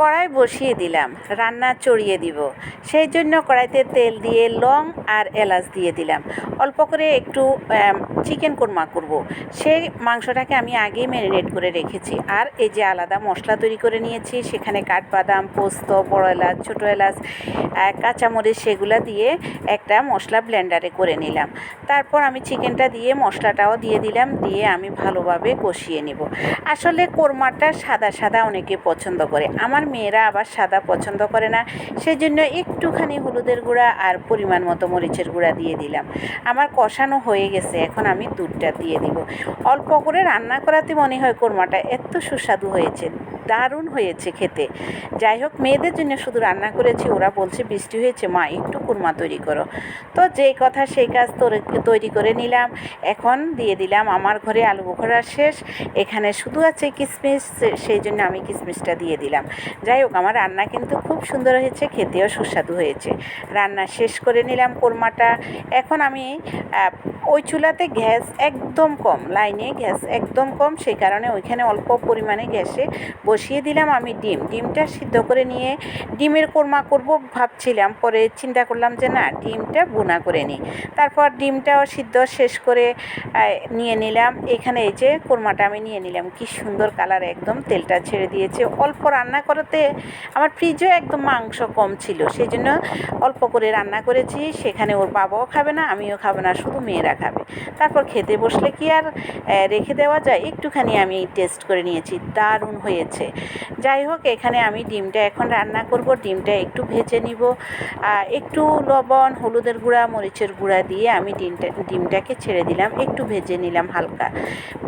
কড়াই বসিয়ে দিলাম, রান্না চড়িয়ে দিব। সেই জন্য কড়াইতে তেল দিয়ে লং আর এলাচ দিয়ে দিলাম। অল্প করে একটু চিকেন কোরমা করব। সেই মাংসটাকে আমি আগেই ম্যারিনেট করে রেখেছি। আর এই যে আলাদা মশলা তৈরি করে নিয়েছি, সেখানে কাঠবাদাম, পোস্ত, বড় এলাচ, ছোটো এলাচ কাঁচামরিচ, সেগুলো দিয়ে একটা মশলা ব্লেন্ডারে করে নিলাম। তারপর আমি চিকেনটা দিয়ে মশলাটাও দিয়ে দিলাম, দিয়ে আমি ভালোভাবে কষিয়ে নেব। আসলে কোরমাটা সাদা সাদা অনেকে পছন্দ করে। আমার মেয়েরা আবার সাদা পছন্দ করে না। সেই জন্য একটুখানি হলুদের গুঁড়া আর পরিমাণ মতো মরিচের গুঁড়া দিয়ে দিলাম। আমার কষানো হয়ে গেছে, এখন আমি দুধটা দিয়ে দিব। অল্প করে রান্না করাতে মনে হয় কোরমাটা এত সুস্বাদু হয়েছে। দারুণ হয়েছে খেতে। যাই হোক মেয়েদের জন্য শুধু রান্না করেছি, ওরা বলছে বৃষ্টি হয়েছে, মা একটু কুরমা তৈরি করো। তো যেই কথা সেই কাজ তোরে- করে নিলাম। এখন দিয়ে দিলাম আমার ঘরে আলু বোখরা শেষ। এখানে শুধু আছে কিশমিশ সে- সেই জন্য আমি কিশমিশটা দিয়ে দিলাম। যাই হোক আমার রান্না কিন্তু খুব সুন্দর হয়েছে, খেতেও সুস্বাদু হয়েছে। রান্না শেষ করে নিলাম কোরমাটা। এখন আমি ওই চুলাতে গ্যাস একদম কম, লাইনে গ্যাস একদম কম, সেই কারণে ওইখানে অল্প পরিমাণে গ্যাসে বসিয়ে দিলাম আমি ডিম। ডিমটা সিদ্ধ করে নিয়ে ডিমের কোরমা করব ভাবছিলাম, পরে চিন্তা করলাম যে না, ডিমটা বোনা করে নিই। তারপর ডিমটাও সিদ্ধ শেষ করে নিয়ে নিলাম। এখানে এই যে কোরমাটা আমি নিয়ে নিলাম, কি সুন্দর কালার, একদম তেলটা ছেড়ে দিয়েছে। অল্প রান্না করতে আমার ফ্রিজও একদম মাংস কম ছিল, সেই জন্য অল্প করে রান্না করেছি। সেখানে ওর বাবাও খাবে না, আমিও খাব না, শুধু মেয়েরা খাবে তারপর খেতে বসলে কি আর রেখে দেওয়া যায়? একটুখানি আমি টেস্ট করে নিয়েছি। দারুণ হয়েছে। যাই হোক, এখানে আমি ডিমটা এখন রান্না করব। ডিমটা একটু ভেজে নিব। একটু লবণ, হলুদের গুঁড়া, মরিচের গুঁড়া দিয়ে আমি ডিমটা, ডিমটাকে ছেড়ে দিলাম। একটু ভেজে নিলাম হালকা।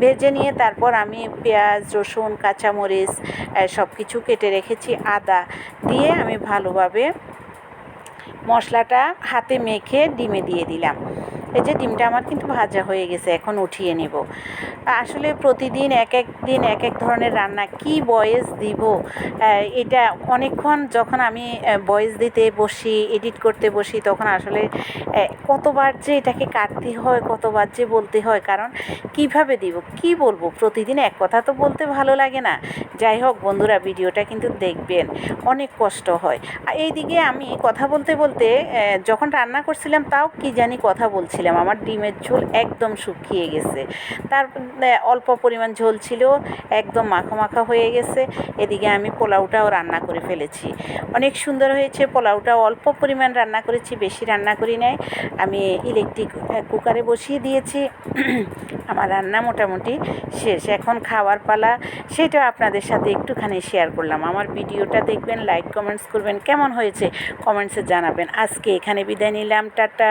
ভেজে নিয়ে তারপর আমি পেঁয়াজ, রসুন, কাঁচামরিচ সব কিছু কেটে রেখেছি। আদা দিয়ে আমি ভালোভাবে মশলাটা হাতে মেখে ডিমে দিয়ে দিলাম। এই যে ডিমটা আমার কিন্তু ভাজা হয়ে গেছে, এখন উঠিয়ে নেব। আসলে প্রতিদিন এক এক দিন এক এক ধরনের রান্না, কি বয়েস দিব? এটা অনেকক্ষণ যখন আমি বয়েস দিতে বসি, এডিট করতে বসি, তখন আসলে কতবার যে এটাকে কাটতে হয়, কতবার যে বলতে হয়, কারণ কীভাবে দিব, কি বলব? প্রতিদিন এক কথা তো বলতে ভালো লাগে না। যাই হোক বন্ধুরা, ভিডিওটা কিন্তু দেখবেন, অনেক কষ্ট হয়। এইদিকে আমি কথা বলতে বলতে যখন রান্না করছিলাম, তাও কি জানি কথা বলছিলাম। আমার ডিমের ঝোল একদম শুকিয়ে গেছে। তার অল্প পরিমাণ ঝোল ছিল, একদম মাখা মাখা হয়ে গেছে। এদিকে আমি পোলাওটাও রান্না করে ফেলেছি। অনেক সুন্দর হয়েছে পোলাওটা অল্প পরিমাণ রান্না করেছি, বেশি রান্না করি নাই। আমি ইলেকট্রিক কুকারে বসিয়ে দিয়েছি। আমার রান্না মোটামুটি শেষ। এখন খাওয়ার পালা সেটা আপনাদের সাথে একটুখানি শেয়ার করলাম। আমার ভিডিওটা দেখবেন লাইক কমেন্টস করবেন, কেমন হয়েছে কমেন্টসে জানাবেন। আজকে এখানে বিদায় নিলাম, টাটা।